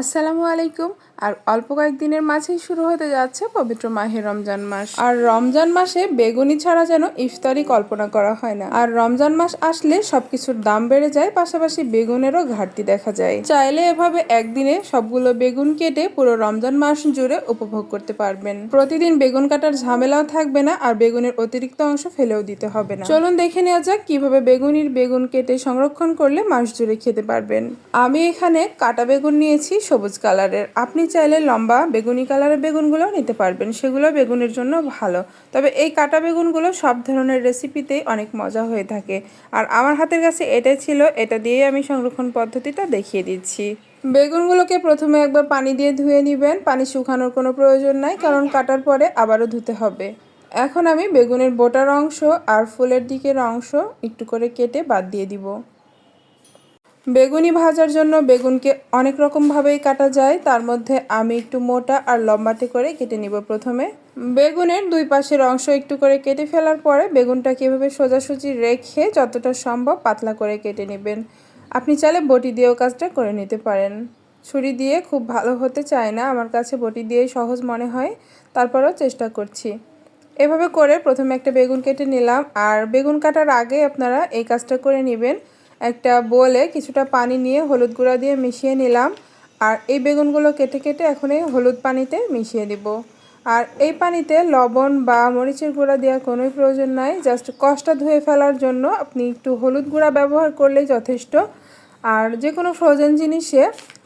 আসসালামু আলাইকুম। আর অল্প কয়েকদিনের মাঝেই শুরু হতে যাচ্ছে পবিত্র মাহে রমজান মাস। আর রমজান মাসে বেগুনি ছাড়া যেন ইফতারি কল্পনা করা হয় না। আর রমজান মাস আসলে সবকিছুর দাম বেড়ে যায়, পাশাপাশি বেগুনেরও ঘাটতি দেখা যায়। চাইলে এভাবে একদিনে সবগুলো বেগুন কেটে পুরো রমজান মাস জুড়ে উপভোগ করতে পারবেন। প্রতিদিন বেগুন কাটার ঝামেলাও থাকবে না, আর বেগুনের অতিরিক্ত অংশ ফেলেও দিতে হবে না। চলুন দেখে নেওয়া যাক কীভাবে বেগুনির বেগুন কেটে সংরক্ষণ করলে মাস জুড়ে খেতে পারবেন। আমি এখানে কাটা বেগুন নিয়েছি সবুজ কালারের। আপনি চাইলে লম্বা বেগুনি কালারের বেগুনগুলো নিতে পারবেন। সেগুলো বেগুনের জন্য ভালো। তবে এই কাটা বেগুনগুলো সব ধরনের রেসিপিতেই অনেক মজা হয়ে থাকে। আর আমার হাতের কাছে এটাই ছিল। এটা দিয়েই আমি সংরক্ষণ পদ্ধতিটা দেখিয়ে দিচ্ছি। বেগুনগুলোকে প্রথমে একবার পানি দিয়ে ধুয়ে নেবেন। পানি শুকানোর কোনো প্রয়োজন নাই, কারণ কাটার পরে আবারও ধুতে হবে। এখন আমি বেগুনের বোটার অংশ আর ফুলের দিকের অংশ একটু করে কেটে বাদ দিয়ে দিব। বেগুনি ভাজার জন্য বেগুনকে অনেক রকমভাবেই কাটা যায়। তার মধ্যে আমি একটু মোটা আর লম্বাটে করে কেটে নিব প্রথমে। বেগুনের দুই পাশের অংশ একটু করে কেটে ফেলার পরে বেগুনটা কীভাবে সোজাসুজি রেখে যতটা সম্ভব পাতলা করে কেটে নেবেন। আপনি চাইলে বটি দিয়েও কাজটা করে নিতে পারেন। ছুরি দিয়ে খুব ভালো হতে চায় না, আমার কাছে বটি দিয়েই সহজ মনে হয়, তারপরেও চেষ্টা করছি। এভাবে করে প্রথমে একটা বেগুন কেটে নিলাম, আর বেগুন কাটার আগে আপনারা এই কাজটা করে নেবেন। একটা বোলে কিছুটা পানি নিয়ে হলুদ গুঁড়া দিয়ে মিশিয়ে নিলাম। আর এই বেগুনগুলো কেটে কেটে এখন এই হলুদ পানিতে মিশিয়ে দিব। আর এই পানিতে লবণ বা মরিচের গুঁড়া দেওয়ার কোনোই প্রয়োজন নাই। জাস্ট কষটা ধুয়ে ফেলার জন্য আপনি একটু হলুদ গুঁড়া ব্যবহার করলেই যথেষ্ট। আর যে কোনো ফ্রোজেন জিনিসে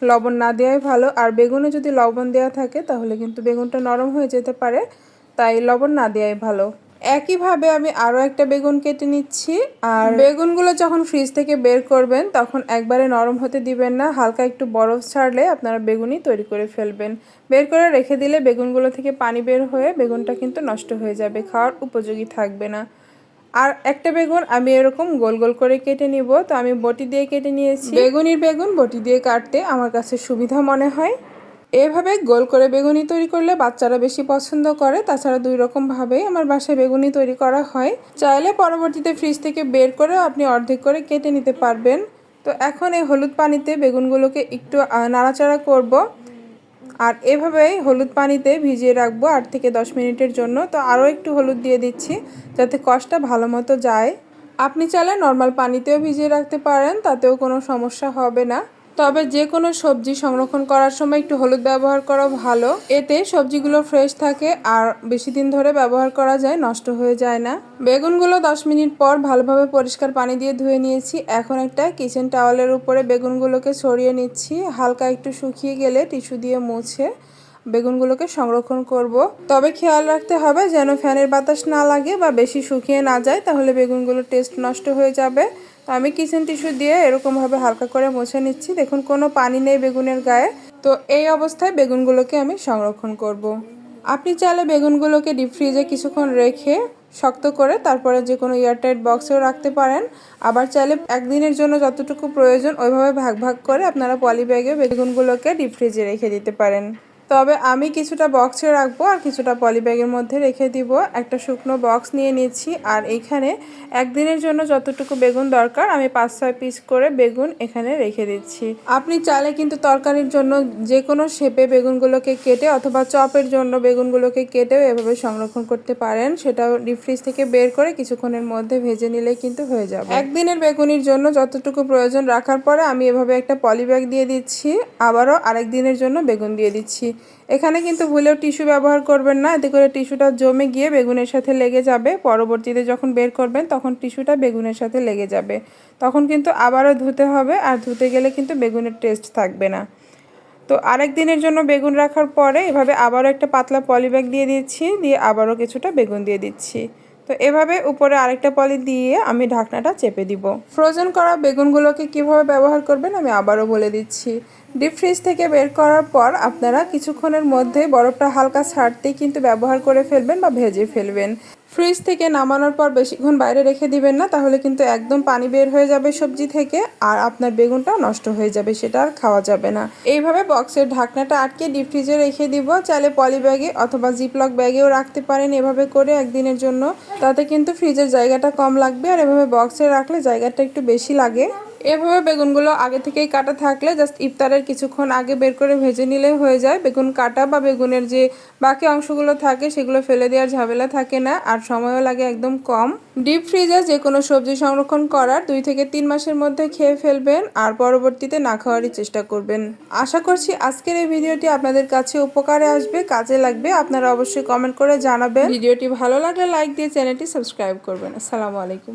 লবণ না দেওয়াই ভালো। আর বেগুনে যদি লবণ দেওয়া থাকে তাহলে কিন্তু বেগুনটা নরম হয়ে যেতে পারে, তাই লবণ না দেওয়াই ভালো। একইভাবে আমি আরও একটা বেগুন কেটে নিচ্ছি। আর বেগুনগুলো যখন ফ্রিজ থেকে বের করবেন, তখন একবারে নরম হতে দিবেন না। হালকা একটু বরফ ছাড়লে আপনারা বেগুনই তৈরি করে ফেলবেন। বের করে রেখে দিলে বেগুনগুলো থেকে পানি বের হয়ে বেগুনটা কিন্তু নষ্ট হয়ে যাবে, খাওয়ার উপযোগী থাকবে না। আর একটা বেগুন আমি এরকম গোল গোল করে কেটে নিব। তো আমি বটি দিয়ে কেটে নিয়েছি। বেগুনির বেগুন বটি দিয়ে কাটতে আমার কাছে সুবিধা মনে হয়। এভাবে গোল করে বেগুনি তৈরি করলে বাচ্চারা বেশি পছন্দ করে। তাছাড়া দুই রকমভাবেই আমার বাসায় বেগুনি তৈরি করা হয়। চাইলে পরবর্তীতে ফ্রিজ থেকে বের করে আপনি অর্ধেক করে কেটে নিতে পারবেন। তো এখন এই হলুদ পানিতে বেগুনগুলোকে একটু নাড়াচাড়া করব। আর এভাবেই হলুদ পানিতে ভিজিয়ে রাখব আট থেকে দশ মিনিটের জন্য। তো আরও একটু হলুদ দিয়ে দিচ্ছি যাতে কষটা ভালো মতো যায়। আপনি চাইলে নর্মাল পানিতেও ভিজিয়ে রাখতে পারেন, তাতেও কোনো সমস্যা হবে না। তবে যে কোনো সবজি সংরক্ষণ করার সময় একটু হলুদ ব্যবহার করা ভালো। এতে সবজিগুলো ফ্রেশ থাকে আর বেশি দিন ধরে ব্যবহার করা যায়, নষ্ট হয়ে যায় না। বেগুনগুলো দশ মিনিট পর ভালোভাবে পরিষ্কার পানি দিয়ে ধুয়ে নিয়েছি। এখন একটা কিচেন টাওয়ালের উপরে বেগুনগুলোকে ছড়িয়ে নিচ্ছি। হালকা একটু শুকিয়ে গেলে টিস্যু দিয়ে মুছে বেগুনগুলোকে সংরক্ষণ করব। তবে খেয়াল রাখতে হবে যেন ফ্যানের বাতাস না লাগে বা বেশি শুকিয়ে না যায়, তাহলে বেগুনগুলোর টেস্ট নষ্ট হয়ে যাবে। তো আমি কিচেন টিস্যু দিয়ে এরকমভাবে হালকা করে মুছে নিচ্ছি। দেখুন, কোনো পানি নেই বেগুনের গায়ে। তো এই অবস্থায় বেগুনগুলোকে আমি সংরক্ষণ করব। আপনি চাইলে বেগুনগুলোকে ডিপ ফ্রিজে কিছুক্ষণ রেখে শক্ত করে তারপরে যে কোনো এয়ারটাইট বক্সেও রাখতে পারেন। আবার চাইলে একদিনের জন্য যতটুকু প্রয়োজন ওইভাবে ভাগ ভাগ করে আপনারা পলি ব্যাগে বেগুনগুলোকে ডিপ ফ্রিজে রেখে দিতে পারেন। তবে আমি কিছুটা বক্সে রাখব আর কিছুটা পলিব্যাগের মধ্যে রেখে দিব। একটা শুকনো বক্স নিয়ে নিচ্ছি আর এখানে একদিনের জন্য যতটুকু বেগুন দরকার, আমি পাঁচ ছয় পিস করে বেগুন এখানে রেখে দিচ্ছি। আপনি চাইলে কিন্তু তরকারির জন্য যে কোনো শেপে বেগুনগুলোকে কেটে অথবা চপের জন্য বেগুনগুলোকে কেটেও এভাবে সংরক্ষণ করতে পারেন। সেটা ডিপ ফ্রিজ থেকে বের করে কিছুক্ষণের মধ্যে ভেজে নিলে কিন্তু হয়ে যাবে। একদিনের বেগুনির জন্য যতটুকু প্রয়োজন রাখার পরে আমি এভাবে একটা পলিব্যাগ দিয়ে দিচ্ছি। আবারও আরেক দিনের জন্য বেগুন দিয়ে দিচ্ছি। এখানে কিন্তু ভুলেও টিস্যু ব্যবহার করবেন না। এতে করে টিস্যুটা জমে গিয়ে বেগুনের সাথে লেগে যাবে। পরবর্তীতে যখন বের করবেন, তখন টিস্যুটা বেগুনের সাথে লেগে যাবে। তখন কিন্তু আবারও ধুতে হবে, আর ধুতে গেলে কিন্তু বেগুনের টেস্ট থাকবে না। তো আরেক দিনের জন্য বেগুন রাখার পরে এভাবে আবারও একটা পাতলা পলিব্যাগ দিয়ে দিচ্ছি, দিয়ে আবারও কিছুটা বেগুন দিয়ে দিচ্ছি। তো এভাবে উপরে আরেকটা পলি দিয়ে আমি ঢাকনাটা চেপে দিব। ফ্রোজেন করা বেগুনগুলোকে কীভাবে ব্যবহার করবেন আমি আবারও বলে দিচ্ছি। ডিপ ফ্রিজ থেকে বের করার পর আপনারা কিছুক্ষণের মধ্যে বরফটা হালকা ছাড়তেই কিন্তু ব্যবহার করে ফেলবেন বা ভেজে ফেলবেন। ফ্রিজ থেকে নামানোর পর বেশিক্ষণ বাইরে রেখে দিবেন না, তাহলে কিন্তু একদম পানি বের হয়ে যাবে সবজি থেকে আর আপনার বেগুনটা নষ্ট হয়ে যাবে, সেটা আর খাওয়া যাবে না। এইভাবে বক্সের ঢাকনাটা আটকে ডিপ ফ্রিজে রেখে দিব। চাইলে পলি ব্যাগে অথবা জিপলক ব্যাগেও রাখতে পারেন এভাবে করে একদিনের জন্য। তাতে কিন্তু ফ্রিজের জায়গাটা কম লাগবে আর এভাবে বক্সে রাখলে জায়গাটা একটু বেশি লাগে। এভাবে বেগুনগুলো আগে থেকেই কাটা থাকলে জাস্ট ইফতারের কিছুক্ষণ আগে বের করে ভেজে নিলে হয়ে যায়। বেগুন কাটা বা বেগুনের যে বাকি অংশগুলো থাকে সেগুলো ফেলে দেওয়ার ঝামেলা থাকে না আর সময়ও লাগে একদম কম। ডিপ ফ্রিজে যে কোনো সবজি সংরক্ষণ করার দুই থেকে তিন মাসের মধ্যে খেয়ে ফেলবেন আর পরবর্তীতে না খাওয়ারই চেষ্টা করবেন। আশা করছি আজকের এই ভিডিওটি আপনাদের কাছে উপকারে আসবে, কাজে লাগবে। আপনারা অবশ্যই কমেন্ট করে জানাবেন। ভিডিওটি ভালো লাগলে লাইক দিয়ে চ্যানেলটি সাবস্ক্রাইব করবেন। আসসালামু আলাইকুম।